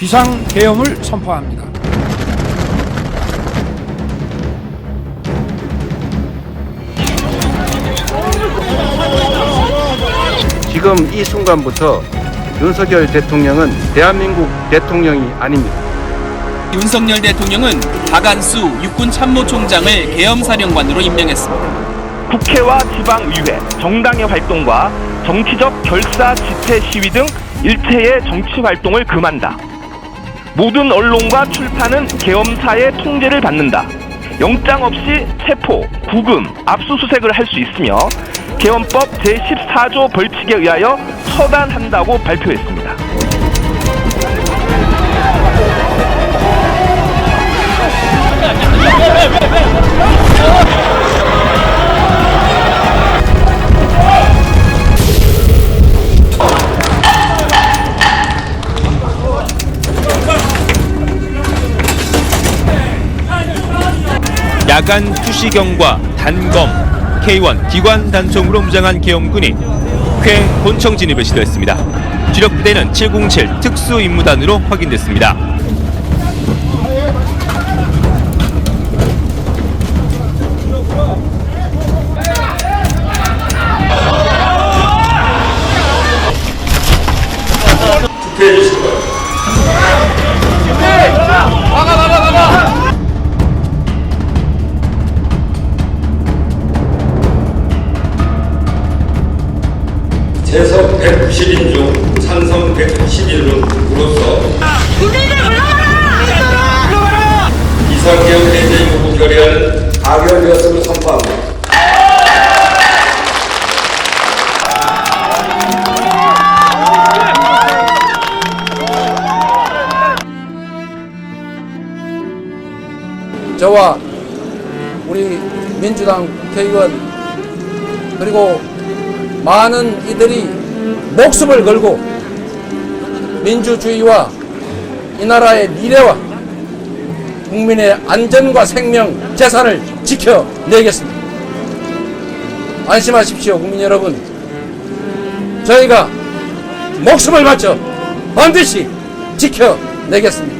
비상 계엄을 선포합니다. 지금 이 순간부터 윤석열 대통령은 대한민국 대통령이 아닙니다. 윤석열 대통령은 박안수 육군 참모총장을 계엄사령관으로 임명했습니다. 국회와 지방의회, 정당의 활동과 정치적 결사, 지체, 시위 등 일체의 정치 활동을 금한다. 모든 언론과 출판은 계엄사의 통제를 받는다. 영장 없이 체포, 구금, 압수수색을 할 수 있으며 계엄법 제14조 벌칙에 의하여 처단한다고 발표했습니다. 야간 투시경과 단검, K1 기관 단총으로 무장한 계엄군이 쾌 본청 진입을 시도했습니다. 주력 부대는 707 특수 임무단으로 확인됐습니다. 재석 190인 중 찬성 111으로서 이상계엄 해제 요구 결의안은 가결되었음을 선포합니다. 저와 우리 민주당 국회의원 그리고 많은 이들이 목숨을 걸고 민주주의와 이 나라의 미래와 국민의 안전과 생명, 재산을 지켜내겠습니다. 안심하십시오, 국민 여러분. 저희가 목숨을 바쳐 반드시 지켜내겠습니다.